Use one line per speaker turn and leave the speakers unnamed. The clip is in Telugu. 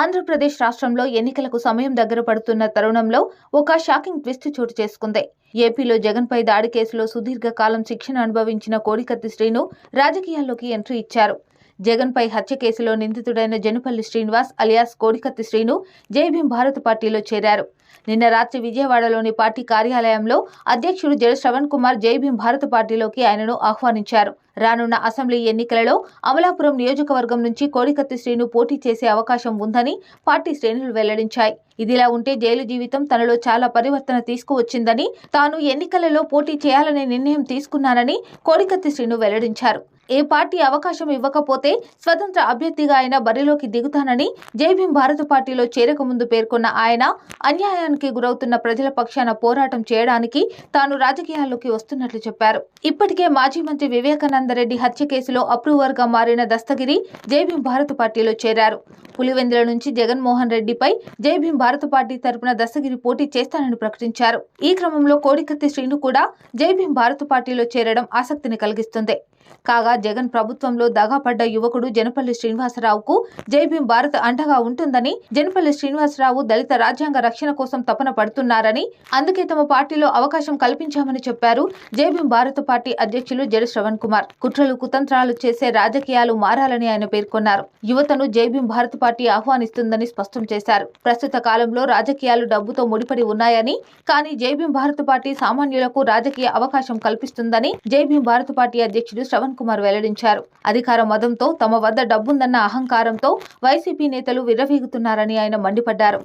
ఆంధ్రప్రదేశ్ రాష్ట్రంలో ఎన్నికలకు సమయం దగ్గర పడుతున్న తరుణంలో ఒక షాకింగ్ ట్విస్ట్ చోటు చేసుకుంది. ఏపీలో జగన్పై దాడి కేసులో సుదీర్ఘకాలం శిక్షణ అనుభవించిన కోడికత్తి శ్రీను రాజకీయాల్లోకి ఎంట్రీ ఇచ్చారు. జగన్పై హత్య కేసులో నిందితుడైన జనుపల్లి శ్రీనివాస్ అలియాస్ కోడికత్తి శ్రీను జైభీం భారత్ పార్టీలో చేరారు. నిన్న రాత్రి విజయవాడలోని పార్టీ కార్యాలయంలో అధ్యక్షుడు జడ శ్రవణ్ కుమార్ జైభీం భారత్ పార్టీలోకి ఆయనను ఆహ్వానించారు. రానున్న అసెంబ్లీ ఎన్నికలలో అమలాపురం నియోజకవర్గం నుంచి కోడికత్తి శ్రీను పోటీ చేసే అవకాశం ఉందని పార్టీ శ్రేణులు వెల్లడించాయి. ఇదిలా ఉంటే జైలు జీవితం తనలో చాలా పరివర్తన తీసుకువచ్చిందని తాను ఎన్నికలలో పోటీ చేయాలనే నిర్ణయం తీసుకున్నానని కోడికత్తి శ్రీను వెల్లడించారు. ఏ పార్టీ అవకాశం ఇవ్వకపోతే స్వతంత్ర అభ్యర్థిగా ఆయన బరిలోకి దిగుతానని జై భీం భారత పార్టీలో చేరకముందు పేర్కొన్న ఆయన అన్యాయానికి గురవుతున్న ప్రజల పక్షాన పోరాటం చేయడానికి తాను రాజకీయాల్లోకి వస్తున్నట్లు చెప్పారు. ఇప్పటికే మాజీ మంత్రి వివేకానందరెడ్డి హత్య కేసులో అప్రూవర్గా మారిన దస్తగిరి జైభీం భారత పార్టీలో చేరారు. పులివెందుల నుంచి జగన్మోహన్ రెడ్డిపై జై భీం భారత పార్టీ తరపున దస్తగిరి పోటీ చేస్తానని ప్రకటించారు. ఈ క్రమంలో కోడికత్తి శ్రీను కూడా జై భీం భారత పార్టీలో చేరడం ఆసక్తిని కలిగిస్తుంది. కాగా జగన్ ప్రభుత్వంలో దగాపడ్డ యువకుడు జనపల్లి శ్రీనివాసరావుకు జైభీం భారత్ అండగా ఉంటుందని జనపల్లి శ్రీనివాసరావు దళిత రాజ్యాంగ రక్షణ కోసం తపన పడుతున్నారని అందుకే తమ పార్టీలో అవకాశం కల్పించామని చెప్పారు జైభీం భారత పార్టీ అధ్యక్షులు జడ శ్రవణ్ కుమార్. కుట్రలు కుతంత్రాలు చేసే రాజకీయాలు మారాలని ఆయన పేర్కొన్నారు. యువతను జైభీం భారత పార్టీ ఆహ్వానిస్తుందని స్పష్టం చేశారు. ప్రస్తుత కాలంలో రాజకీయాలు డబ్బుతో ముడిపడి ఉన్నాయని కానీ జైభీం భారత పార్టీ సామాన్యులకు రాజకీయ అవకాశం కల్పిస్తుందని జైభీం భారత పార్టీ అధ్యక్షుడు శ్రవణ్ కుమార్ వెల్లడించారు. అధికార మదంతో తమ వద్ద డబ్బుందన్న అహంకారంతో వైసీపీ నేతలు విర్రవీగుతున్నారని ఆయన మండిపడ్డారు.